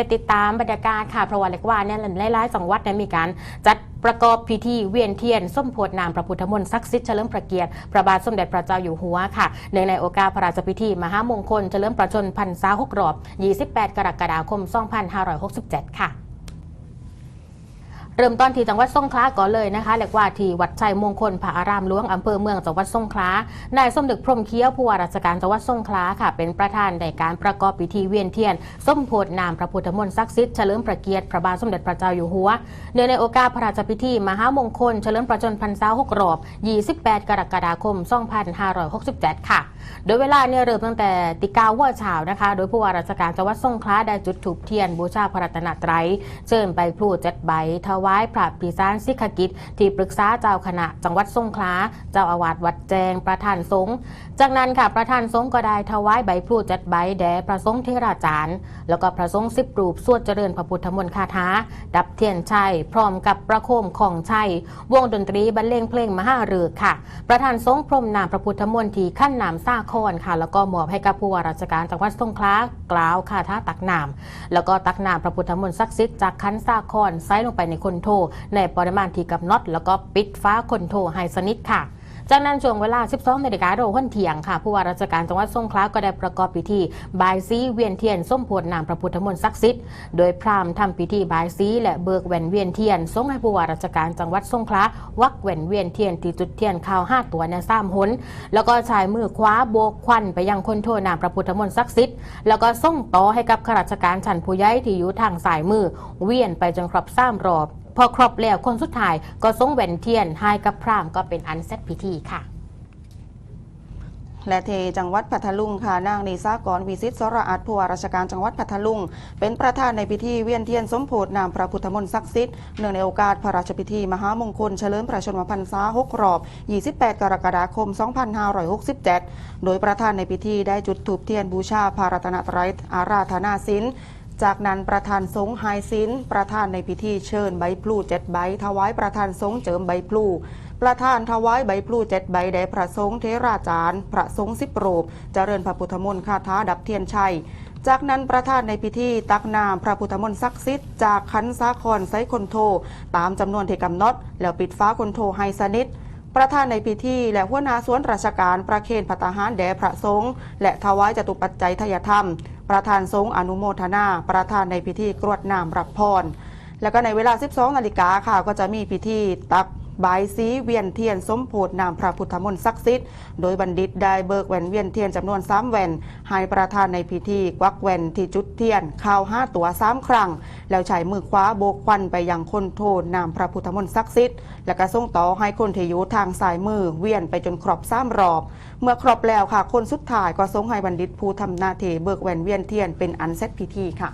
ไปติดตามบรรยากาศค่ะเพราะว่าเล็กว่าเนี่ยหลายๆสังวัดเนี่ยมีการจัดประกอบพิธีเวียนเทียน ส้มโพธนามพระพุทธมนต์ศักดิ์สิทธิ์เฉลิมพระเกียรติพระบาทสมเด็จพระเจ้าอยู่หัวค่ะเนื่องในโอกาสพระราชพิธี มหามงคลเฉลิมพระชนพรรษาหกรอบ 28 กรกฎาคม 2567 ค่ะ เริ่มต้นที่จังหวัดสงขลาก่อนเลยนะคะเรียกว่าที่วัดชัยมงคลพระอารามหลวงอำเภอเมืองจังหวัดสงขลานายสมนึกพรมเคี้ยวผู้ว่าราชการจังหวัดสงขลาค่ะ เป็นประธานในการประกอบพิธีเวียนเทียนส้มโพธินามพระพุทธมนต์ศักดิ์สิทธิ์เฉลิมพระเกียรติพระบาทสมเด็จพระเจ้าอยู่หัวเนื่องในโอกาสพระราชพิธีมหามงคลเฉลิมพระชนมพรรษาหกรอบ 28 กรกฎาคม 2567 ค่ะโดยเวลาเนี่ยเริ่มตั้งแต่ติกาหัวเช้านะคะ โดยผู้ว่าราชการจังหวัดสงขลาได้จุดถูกเทียนบูชาพระรัตนตรัยเชิญไปพลูเจ็ดใบถวายพระปีศาจสิกขกิจ ที่ปรึกษาเจ้าคณะจังหวัดสงขลาเจ้าอาวาสวัดแจงประธานสงฆ์จากนั้นค่ะประธานสงฆ์ก็ได้ถวายใบพลูเจ็ดใบแด่พระสงฆ์เทราจารย์ แล้วก็พระสงฆ์สิบรูปสวดเจริญพระพุทธมนต์คาถาดับเทียนชัยพร้อมกับประโคมของชัยวงดนตรีบรรเลงเพลงมหาฤกษ์ค่ะ ประธานสงฆ์พรมนามพระพุทธมนต์ที่ขั้นนามซาคอนค่ะ แล้วก็มอบให้กับผู้ว่าราชการจังหวัดสงขลากล่าวค่ะท่าตักน้ำแล้วก็ตักน้ำพระพุทธมนต์ศักดิ์สิทธิ์จากคันซาคอนไซลงไปในคนโถในปริมาณที่กำหนดแล้วก็ปิดฟ้าคนโถให้สนิทค่ะ จากนั้นช่วงเวลา 12นาฬิกาโดยวันเที่ยงค่ะ ผู้ว่าราชการจังหวัดสงขลาก็ได้ประกอบพิธีบายซีเวียนเทียนส้มพธินามพระพุทธมนต์ศักดิ์สิทธิ์โดยพราหมณ์ทำพิธีบายซีและเบิกแหวนเวียนเทียนส่งให้ผู้ว่าราชการจังหวัดสงขลาวักแหวนเวียนเทียนที่จุดเทียนข้าวห้าตัวในสามหนแล้วก็ใช้มือคว้าโบกควันไปยังคนโทนามพระพุทธมนต์ศักดิ์สิทธิ์แล้วก็ส่งต่อให้กับข้าราชการชั้นผู้ใหญ่ที่อยู่ทางสายมือ เวียนไปจนครบสามรอบพอครบแล้วคนสุดท้ายก็ส่งแหวนเทียนให้กับพราหมณ์ก็เป็นอันเสร็จพิธีค่ะและเทจังหวัดพัทลุงค่ะนางนิสากรวิสิตสระอาจผู้ว่าราชการจังหวัดพัทลุง เป็นประธานในพิธีเวียนเทียนสมโพธินามพระพุทธมนต์ศักดิ์สิทธิ์เนื่องในโอกาสพระราชพิธีมหามงคลเฉลิมพระชนมพรรษา6รอบ 28 กรกฎาคม 2567 โดยประธานในพิธีได้จุดถูปเทียนบูชาพระรัตนตรัยอาราธนาศิลป์ จากนั้นประธานสงฆ์ไฮศิลป์ประธานในพิธีเชิญใบพลูเจ็ดใบถวายประธานสงฆ์เจิมใบพลูประธานถวายใบพลูเจ็ดใบแด่พระสงฆ์เทราจารย์ พระสงฆ์สิบรูปเจริญพระพุทธมนต์คาถาดับเทียนชัย จากนั้นประธานในพิธีตักนามพระพุทธมนต์ศักดิ์สิทธิ์จากขันสาครไซคนโท ตามจำนวนที่กำหนดแล้วปิดฟ้าคนโทให้สนิทประธานในพิธีและหัวหน้าสวนราชการประเคนพัตตาหารแด่พระสงฆ์และถวายจตุปัจจัยทยธรรม ประธานทรงอนุโมทนา ประธานในพิธีกรวดน้ำรับพร แล้วก็ในเวลา 12 นาฬิกาค่ะ ก็จะมีพิธีตัก บายสีเวียนเทียนสมโพธินามพระพุทธมนต์ศักดิ์สิทธิ์โดยบัณฑิตได้เบิกแหวนเวียนเทียนจำนวน3แหวนให้ประธานในพิธีกวักแหวนที่จุดเทียนข้าวห้าตัวสามครั้ง แล้วใช้มือคว้าโบกควันไปยังคนโทนามพระพุทธมนต์ศักดิ์สิทธิ์แล้วก็ส่งต่อให้คนที่อยู่ทางสายมือเวียนไปจนครบสามรอบ เมื่อครบแล้วค่ะ คนสุดท้ายก็ส่งให้บัณฑิตผู้ทำหน้าที่เบิกแหวนเวียนเทียนเป็นอันเสร็จพิธีค่ะ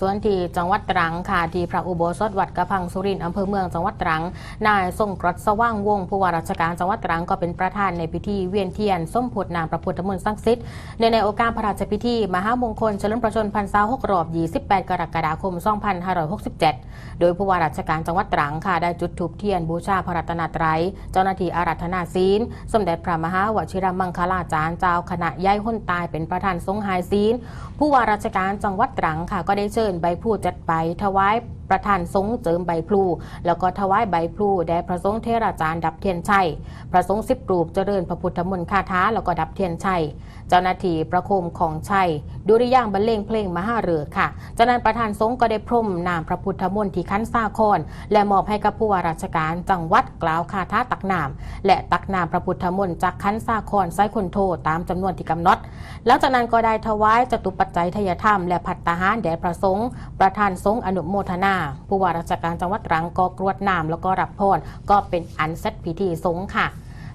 ส่วนที่จังหวัดตรังค่ะที่พระอุโบสถวัดกระพังสุรินทร์อำเภอเมืองจังหวัดตรัง นายทรงกรดสว่างวงผู้ว่าราชการจังหวัดตรังก็เป็นประธานในพิธีเวียนเทียนส้มโพธินามพระพุทธมนต์ศักดิ์สิทธิ์ในในโอกาสพระราชพิธี มหามงคลเฉลิมพระชนมพรรษา6รอบ 28 กรกฎาคม 2567 โดยผู้ว่าราชการจังหวัดตรังค่ะได้จุดธูปเทียนบูชาพระรัตนตรัยเจ้าหน้าที่อารัธนาศีล สมเด็จพระมหาวชิรมังคลาจารย์เจ้าคณะย้ายหุ้นตายเป็นประธานทรงไฮศีลผู้ว่าราชการจังหวัดตรังค่ะก็ได้เชิญนใบพูดจัดไปถวาย ประธานสงฆ์เจิมใบพลู แล้วก็ถวายใบพลูแด่พระสงฆ์เทราจารย์ดับเทียนชัย พระสงฆ์สิบรูปเจริญพระพุทธมนต์คาถาแล้วก็ดับเทียนชัย เจ้าหน้าที่ประโคมของชัยดุริยางบรรเลงเพลงมหาเรือค่ะ จากนั้นประธานสงฆ์ก็ได้พรมนามพระพุทธมนต์ที่คันซาคอน และมอบให้กับผู้ว่าราชการจังหวัดกล่าวคาถาตักนามและตักนามพระพุทธมนต์จากคันซาคอนไซคนโทตามจำนวนที่กำหนดแล้วจากนั้นก็ได้ถวายจตุปัจจัยทยธรรมและผัตตาหารแด่พระสงฆ์ประธานสงฆ์อนุโมทนาผู้ว่าราชการจังหวัดตรังก็กรวดน้ำแล้วก็รับพรก็เป็นอันเสร็จพิธีสงฆ์ค่ะ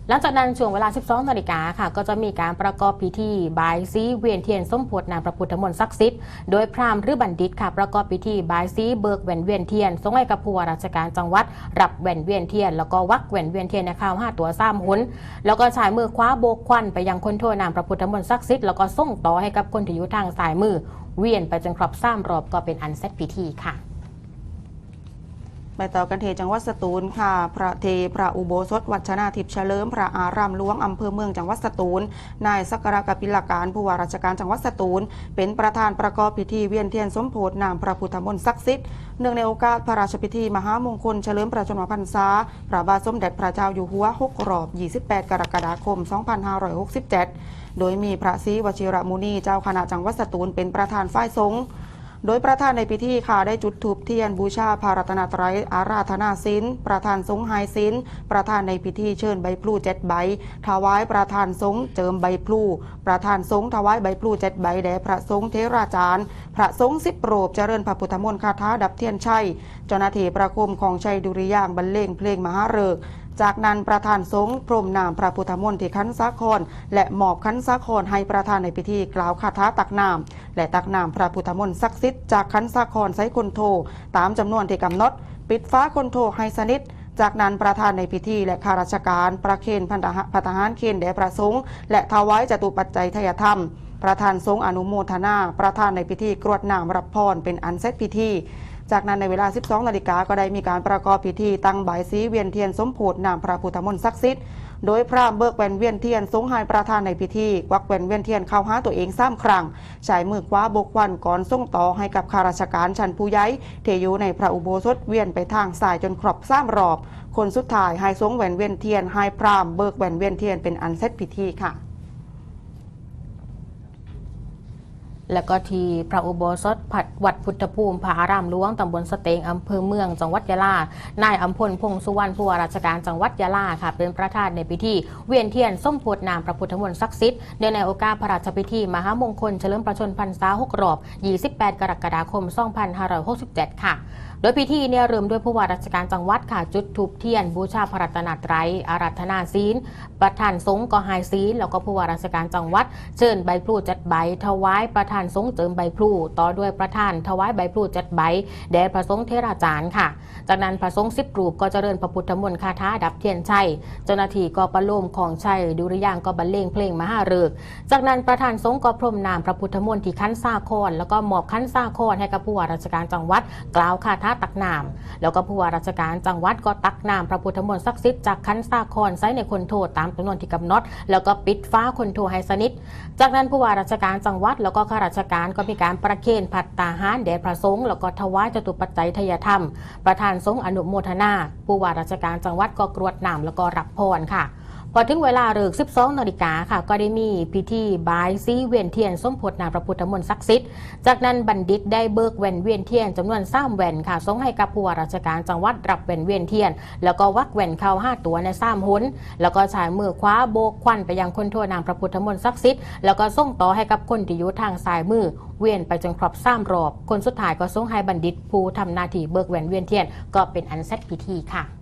หลังจากนั้นช่วงเวลา 12 นาฬิกาค่ะ ก็จะมีการประกอบพิธีบายซีเวียนเทียนส้มโพธินามพระพุทธมนต์ศักดิ์สิทธิ์โดยพราหมณ์หรือบัณฑิตค่ะ ประกอบพิธีบายซีเบิกแหวนเวียนเทียนส่งให้กับผู้ว่าราชการจังหวัด รับแหวนเวียนเทียน แล้วก็วักแหวนเวียนเทียนในข้าวห้าตัวซ้ำหุนแล้วก็ใช้มือคว้าโบกควันไปยังคนโทนามพระพุทธมนต์ศักดิ์สิทธิ์แล้วก็ส่งต่อให้กับคนที่อยู่ทางสายมือ เวียนไปจนครบสามรอบก็เป็นอันเสร็จพิธีค่ะ ไปต่อกันเทจังหวัดสตูลค่ะ พระเทพระอุโบสถวัดชนาทิพย์เฉลิม พระอารามหลวงอำเภอเมืองจังหวัดสตูล นายสักการะกปิลการผู้ว่าราชการจังหวัดสตูล เป็นประธานประกอบพิธีเวียนเทียนสมโพธินามพระพุทธมนต์ศักดิ์สิทธิ์เนื่องในโอกาสพระราชพิธีมหามงคลเฉลิมพระชนมพรรษา พระบาทสมเด็จพระเจ้าอยู่หัว6รอบ 28 กรกฎาคม 2567 โดยมีพระศรีวชิรมุนีเจ้าคณะจังหวัดสตูลเป็นประธานฝ่ายสงฆ์ โดยประธานในพิธีค่ะได้จุดธูปเทียนบูชาพระรัตนตรัยอาราธนาศิลประธานสงฆ์ไฮศิลประธานในพิธีเชิญใบพลูเจ็ดใบถวายประธานสงฆ์เจิมใบพลูประธานสงฆ์ถวายใบพลูเจ็ดใบแด่พระสงฆ์เทราจารย์ พระสงฆ์สิบโปรบเจริญพระพุทธมนต์คาถาดับเทียนชัยเจ้าหน้าที่ประคมของชัยดุริยางบรรเลงเพลงมหาฤกษ์ จากนั้นประธานสงฆ์พรมนามพระพุทธมนต์ที่ขันสาครและหมอบขันสาครให้ประธานในพิธีกล่าวคาถาตักน้ำและตักน้ำพระพุทธมนต์ศักดิ์สิทธิ์จากขันสาครไซคนโท ตามจำนวนที่กำหนด ปิดฟ้าคนโทให้สนิทจากนั้นประธานในพิธีและข้าราชการ ประเคนพันธะพัฒหารเคนแด่พระสงฆ์และถวายจตุปัจจัยทายธรรม ประธานสงฆ์อนุโมทนา ประธานในพิธีกรวดน้ำรับพรเป็นอันเสร็จพิธี จากนั้นในเวลา 12 นาฬิกาก็ได้มีการประกอบพิธีตั้งบายสีเวียนเทียนสมโพธนามพระพุทธมนต์ศักดิ์สิทธิ์โดยพระเบิกแหวนเวียนเทียนทรงให้ประธานในพิธีวักแหวนเวียนเทียนเข้าหาตัวเองสามครั้งใช้มือคว้าบกควันก่อนส่งต่อให้กับข้าราชการชั้นผู้ใหญ่เทอยู่ในพระอุโบสถเวียนไปทางสายจนครบสามรอบ คนสุดท้ายให้ทรงแหวนเวียนเทียนให้พรามเบิกแหวนเวียนเทียนเป็นอันเสร็จพิธีค่ะ และก็ที่พระอุโบสถผัดวัดพุทธภูมิพระอารามหลวงตำบลสเตงอำเภอเมืองจังหวัดยะลา นายอัมพลพงษ์สุวรรณผู้ว่าราชการจังหวัดยะลาค่ะ เป็นประธานในพิธีเวียนเทียนส้มโพดนามพระพุทธมนต์ศักดิ์สิทธิ์เนื่องในโอกาสพระราชพิธี มหามงคลเฉลิมพระชนมพรรษาหกรอบ 28 กรกฎาคม 2567 ค่ะ โดยพิธีเนี่ยเริ่มด้วยผู้ว่าราชการจังหวัดค่ะจุดธูปเทียน บูชาพระรัตนตรัยอารัธนาศีล ประธานสงฆ์ก็หายศีล แล้วก็ผู้ว่าราชการจังหวัด เชิญใบพลูจัดใบ ถวายประธานสงฆ์เจิมใบพลูต่อด้วยประธานถวายใบพลูจัดใบแด่พระสงฆ์เทราจารย์ค่ะ จากนั้นพระสงฆ์สิบรูปก็เจริญพระพุทธมนต์คาถาดับเทียนชัยเจ้าหน้าที่ก็ประโลมของชัยดุริยางก็บรรเลงเพลงมหาฤกษ์จากนั้นประธานสงฆ์ก็พรมนามพระพุทธมนต์ที่คันซาคอนแล้วก็มอบคันซาคอนให้กับผู้ว่าราชการจังหวัด กล่าวคาถาตักนาม แล้วก็ผู้ว่าราชการจังหวัดก็ตักนามพระพุทธมนต์ศักดิ์สิทธิ์จากคันซาคอนไซในคนโทตามจำนวนที่กำหนด แล้วก็ปิดฟ้าคนโทให้สนิท จากนั้นผู้ว่าราชการจังหวัด แล้วก็ข้าราชการก็มีการประเคนผัดตาหารแด่พระสงฆ์แล้วก็ถวายจตุปัจจัยทายธรรม ประธานสงฆ์อนุโมทนา ผู้ว่าราชการจังหวัดก็กรวดน้ำแล้วก็รับพรค่ะ พอถึงเวลาเลิก12นาฬิกาค่ะ ก็ได้มีพิธีบายสีเวียนเทียนส้มโพธินาพระพุทธมนต์ศักดิ์สิทธิ์ จากนั้นบัณฑิตได้เบิกแหวนเวียนเทียนจำนวนสามแหวนค่ะส่งให้กับผู้ว่าราชการจังหวัดรับแหวนเวียนเทียน แล้วก็วักแหวนเข้าห้าตัวในสามหุนแล้วก็ใช้มือคว้าโบกควันไปยังคนทั่วนามพระพุทธมนต์ศักดิ์สิทธิ์แล้วก็ส่งต่อให้กับคนที่อยู่ทางซ้ายมือเวียนไปจนครบสามรอบ คนสุดท้ายก็ส่งให้บัณฑิตผู้ทำหน้าที่เบิกแหวนเวียนเทียน ก็เป็นอันเสร็จพิธีค่ะ